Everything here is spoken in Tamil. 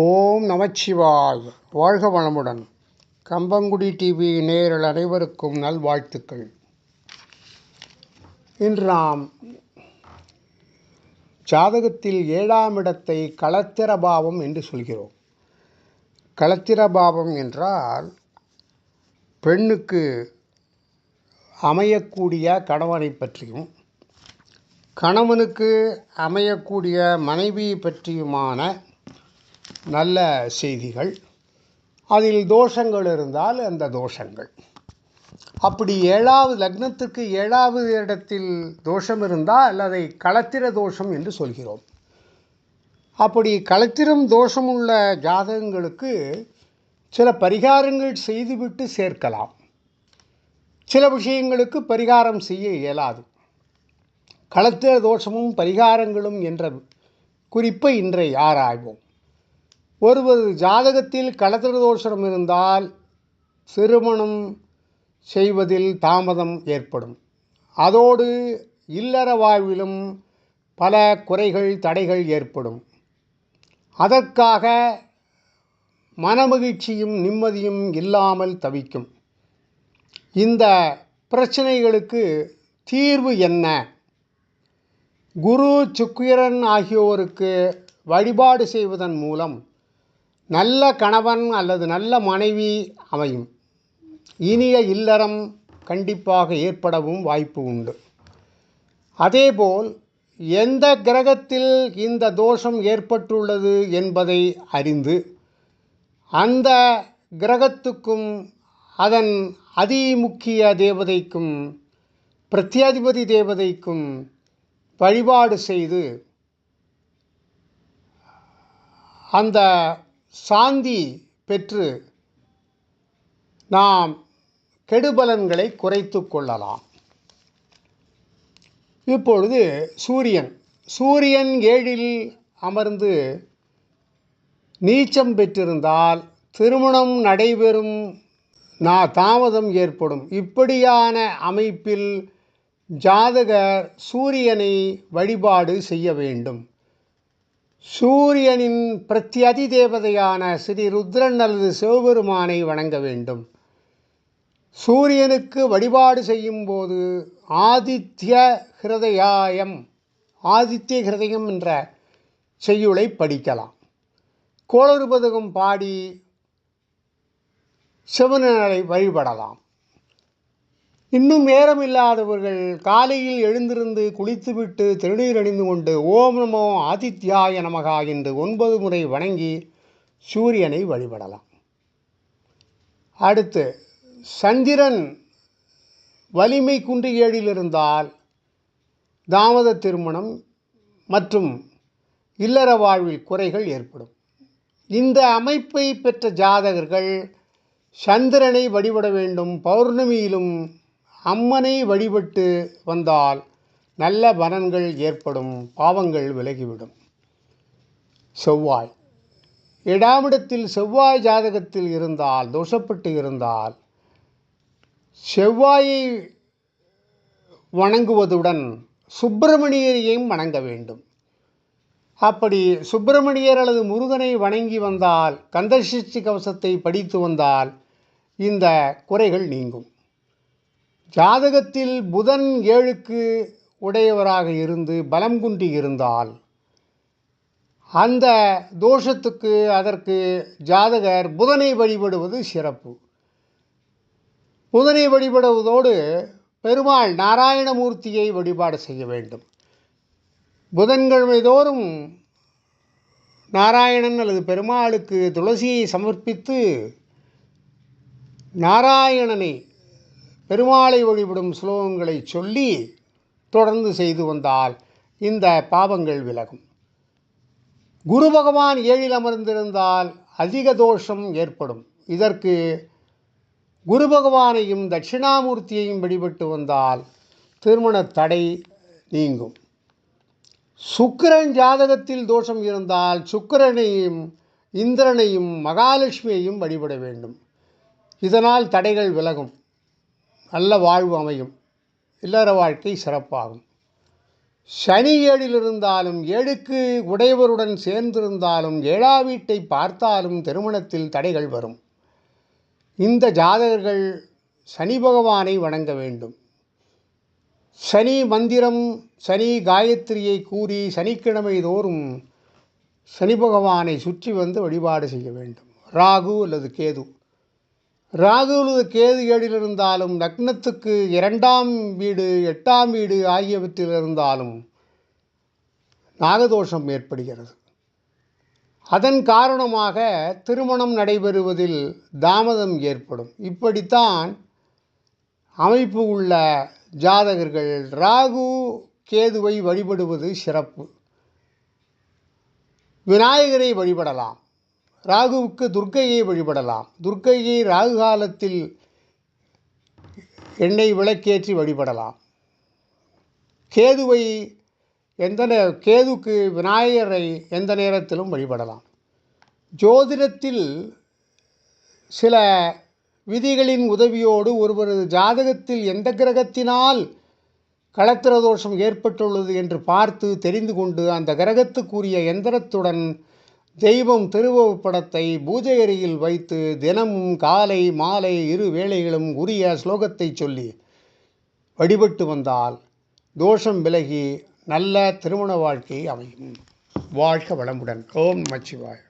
ஓம் நமச்சிவாய். வாழ்க வளமுடன். கம்பங்குடி டிவி நேயர்கள் அனைவருக்கும் நல்வாழ்த்துக்கள். இன்று நாம் ஜாதகத்தில் ஏழாம் இடத்தை களத்திரபாவம் என்று சொல்கிறோம். களத்திரபாவம் என்றால் பெண்ணுக்கு அமையக்கூடிய கணவனை பற்றியும் கணவனுக்கு அமையக்கூடிய மனைவி பற்றியுமான நல்ல செய்திகள். அதில் தோஷங்கள் இருந்தால் அந்த தோஷங்கள். அப்படி ஏழாவது லக்னத்துக்கு ஏழாவது இடத்தில் தோஷம் இருந்தால் அதை களத்திர தோஷம் என்று சொல்கிறோம். அப்படி களத்திரம் தோஷம் உள்ள ஜாதகங்களுக்கு சில பரிகாரங்கள் செய்துவிட்டு சேர்க்கலாம். சில விஷயங்களுக்கு பரிகாரம் செய்ய இயலாது. களத்திர தோஷமும் பரிகாரங்களும் என்ற குறிப்பை இன்றை ஆராய்வோம். ஒருவர் ஜாதகத்தில் களத்திர தோஷம் இருந்தால் திருமணம் செய்வதில் தாமதம் ஏற்படும். அதோடு இல்லற வாழ்விலும் பல குறைகள் தடைகள் ஏற்படும். அதற்காக மனமகிழ்ச்சியும் நிம்மதியும் இல்லாமல் தவிக்கும். இந்த பிரச்சனைகளுக்கு தீர்வு என்ன? குரு சுக்கிரன் ஆகியோருக்கு வழிபாடு செய்வதன் மூலம் நல்ல கணவன் அல்லது நல்ல மனைவி அமையும். இனிய இல்லறம் கண்டிப்பாக ஏற்படவும் வாய்ப்பு உண்டு. அதேபோல் எந்த கிரகத்தில் இந்த தோஷம் ஏற்பட்டுள்ளது என்பதை அறிந்து அந்த கிரகத்துக்கும் அதன் அதிமுக்கிய தேவதைக்கும் பிரத்யாதிபதி தேவதைக்கும் வழிபாடு செய்து அந்த சாந்தி பெற்று நாம் கெடுபலன்களை குறைத்து கொள்ளலாம். இப்பொழுது சூரியன். சூரியன் ஏழில் அமர்ந்து நீச்சம் பெற்றிருந்தால் திருமணம் நடைபெறும் நான் தாமதம் ஏற்படும். இப்படியான அமைப்பில் ஜாதகர் சூரியனை வழிபாடு செய்ய வேண்டும். சூரியனின் பிரத்யதி தேவதையான ஸ்ரீ ருத்ரன் அல்லது சிவபெருமானை வணங்க வேண்டும். சூரியனுக்கு வழிபாடு செய்யும்போது ஆதித்ய ஹிருதயாயம் ஆதித்ய ஹிருதயம் என்ற செய்யுளை படிக்கலாம். கோளறுபதகம் பாடி சிவனை வழிபடலாம். இன்னும் நேரம் இல்லாதவர்கள் காலையில் எழுந்திருந்து குளித்துவிட்டு திருநீர் அணிந்து கொண்டு ஓம் நமோ ஆதித்யாய நமகா என்று ஒன்பது முறை வணங்கி சூரியனை வழிபடலாம். அடுத்து சந்திரன் வலிமை குன்று ஏழில் இருந்தால் தாமத திருமணம் மற்றும் இல்லற வாழ்வில் குறைகள் ஏற்படும். இந்த அமைப்பை பெற்ற ஜாதகர்கள் சந்திரனை வழிபட வேண்டும். பௌர்ணமியிலும் அம்மனை வழிபட்டு வந்தால் நல்ல பலன்கள் ஏற்படும் பாவங்கள் விலகிவிடும். செவ்வாய். இடாமிடத்தில் செவ்வாய் ஜாதகத்தில் இருந்தால் தோஷப்பட்டு இருந்தால் செவ்வாயை வணங்குவதுடன் சுப்பிரமணியரையும் வணங்க வேண்டும். அப்படி சுப்பிரமணியர் அல்லது முருகனை வணங்கி வந்தால் கந்தசஷ்டி கவசத்தை படித்து வந்தால் இந்த குறைகள் நீங்கும். ஜாதகத்தில் புதன் ஏழுக்கு உடையவராக இருந்து பலம் குன்றி இருந்தால் அந்த தோஷத்துக்கு அதற்கு ஜாதகர் புதனை வழிபடுவது சிறப்பு. புதனை வழிபடுவதோடு பெருமாள் நாராயணமூர்த்தியை வழிபாடு செய்ய வேண்டும். புதன்கிழமை தோறும் நாராயணன் அல்லது பெருமாளுக்கு துளசியை சமர்ப்பித்து நாராயணனை பெருமாளை வழிபடும் ஸ்லோகங்களை சொல்லி தொடர்ந்து செய்து வந்தால் இந்த பாவங்கள் விலகும். குரு பகவான் ஏழில் அமர்ந்திருந்தால் அதிக தோஷம் ஏற்படும். இதற்கு குரு பகவானையும் தட்சிணாமூர்த்தியையும் வழிபட்டு வந்தால் திருமண தடை நீங்கும். சுக்கிரன் ஜாதகத்தில் தோஷம் இருந்தால் சுக்கிரனையும் இந்திரனையும் மகாலட்சுமியையும் வழிபட வேண்டும். இதனால் தடைகள் விலகும். நல்ல வாழ்வு அமையும். இல்லற வாழ்க்கை சிறப்பாகும். சனி ஏழில் இருந்தாலும் ஏழுக்கு உடையவருடன் சேர்ந்திருந்தாலும் ஏழா வீட்டை பார்த்தாலும் திருமணத்தில் தடைகள் வரும். இந்த ஜாதகர்கள் சனி பகவானை வணங்க வேண்டும். சனி மந்திரம் சனி காயத்ரியை கூறி சனிக்கிழமை தோறும் சனி பகவானை சுற்றி வந்து வழிபாடு செய்ய வேண்டும். ராகு அல்லது கேது. ராகுலு கேது ஏழில் இருந்தாலும் லக்னத்துக்கு இரண்டாம் வீடு எட்டாம் வீடு ஆகியவற்றில் இருந்தாலும் நாகதோஷம் ஏற்படுகிறது. அதன் காரணமாக திருமணம் நடைபெறுவதில் தாமதம் ஏற்படும். இப்படித்தான் அமைப்பு உள்ள ஜாதகர்கள் ராகு கேதுவை வழிபடுவது சிறப்பு. விநாயகரை வழிபடலாம். ராகுவுக்கு துர்க்கையை வழிபடலாம். துர்க்கையை ராகு காலத்தில் எண்ணெய் விளக்கேற்றி வழிபடலாம். கேதுவை எந்த நே கேதுக்கு விநாயகரை எந்த நேரத்திலும் வழிபடலாம். ஜோதிடத்தில் சில விதிகளின் உதவியோடு ஒருவரது ஜாதகத்தில் எந்த கிரகத்தினால் களத்திர தோஷம் ஏற்பட்டுள்ளது என்று பார்த்து தெரிந்து கொண்டு அந்த கிரகத்துக்குரிய எந்திரத்துடன் தெய்வம் திருவுருவப்படத்தை பூஜை அறையில் வைத்து தினமும் காலை மாலை இரு வேளைகளும் உரிய ஸ்லோகத்தை சொல்லி வழிபட்டு வந்தால் தோஷம் விலகி நல்ல திருமண வாழ்க்கை அமையும். வாழ்க வளமுடன். ஓம் நமச்சிவாய்.